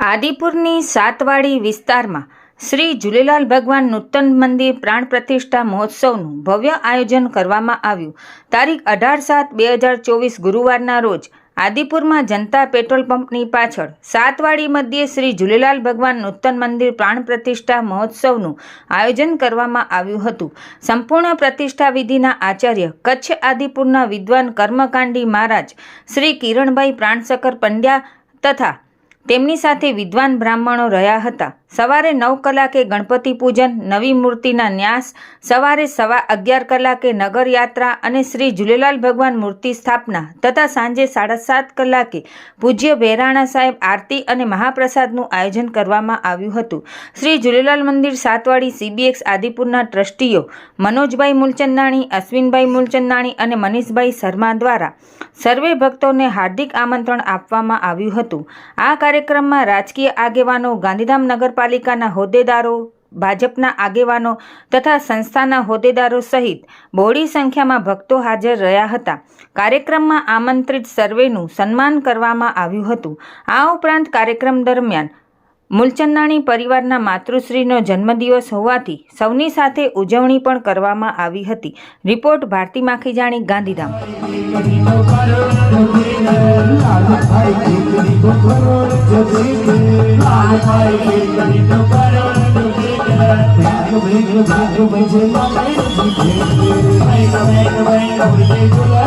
આદિપુરની સાતવાડી વિસ્તારમાં શ્રી ઝૂલેલાલ ભગવાન નૂતન મંદિર પ્રાણ પ્રતિષ્ઠા મહોત્સવનું ભવ્ય આયોજન કરવામાં આવ્યું. તારીખ અઢાર સાત બે હજાર ચોવીસ ગુરુવારના રોજ આદિપુરમાં જનતા પેટ્રોલ પંપની પાછળ સાતવાડી મધ્યે શ્રી ઝૂલેલાલ ભગવાન નૂતન મંદિર પ્રાણ પ્રતિષ્ઠા મહોત્સવનું આયોજન કરવામાં આવ્યું હતું. સંપૂર્ણ પ્રતિષ્ઠા વિધિના આચાર્ય કચ્છ આદિપુરના વિદ્વાન કર્મકાંડી મહારાજ શ્રી કિરણભાઈ પ્રાણશકર પંડ્યા તથા તેમની સાથે વિદ્વાન બ્રાહ્મણો રહ્યા હતા. સવારે નવ કલાકે ગણપતિ પૂજન, નવી મૂર્તિના ન્યાસ, સવારે સવા અગિયાર કલાકે નગરયાત્રા અને શ્રી ઝૂલેલાલ ભગવાન મૂર્તિ સ્થાપના તથા સાંજે સાડા સાત કલાકે પૂજ્ય ભેરાણા સાહેબ આરતી અને મહાપ્રસાદનું આયોજન કરવામાં આવ્યું હતું. શ્રી ઝૂલેલાલ મંદિર સાતવાડી સીબીએક્સ આદિપુરના ટ્રસ્ટીઓ મનોજભાઈ મૂલચંદાણી, અશ્વિનભાઈ મૂલચંદાણી અને મનીષભાઈ શર્મા દ્વારા સર્વે ભક્તોને હાર્દિક આમંત્રણ આપવામાં આવ્યું હતું. આ કાર્યક્રમમાં રાજકીય આગેવાનો ગાંધીધામ નગરપાલિકાના હોદ્દેદારો ભાજપના આગેવાનો તથા સંસ્થાના હોદ્દેદારો સહિત બહોળી સંખ્યામાં ભક્તો હાજર રહ્યા હતા કાર્યક્રમમાં આમંત્રિત સર્વેનું સન્માન કરવામાં આવ્યું હતું આ ઉપરાંત કાર્યક્રમ દરમિયાન મૂલચંદાણી પરિવારના માતૃશ્રીનો જન્મદિવસ હોવાથી સૌની સાથે ઉજવણી પણ કરવામાં આવી હતી report Bharti Makhijani Gandhidham Thank you.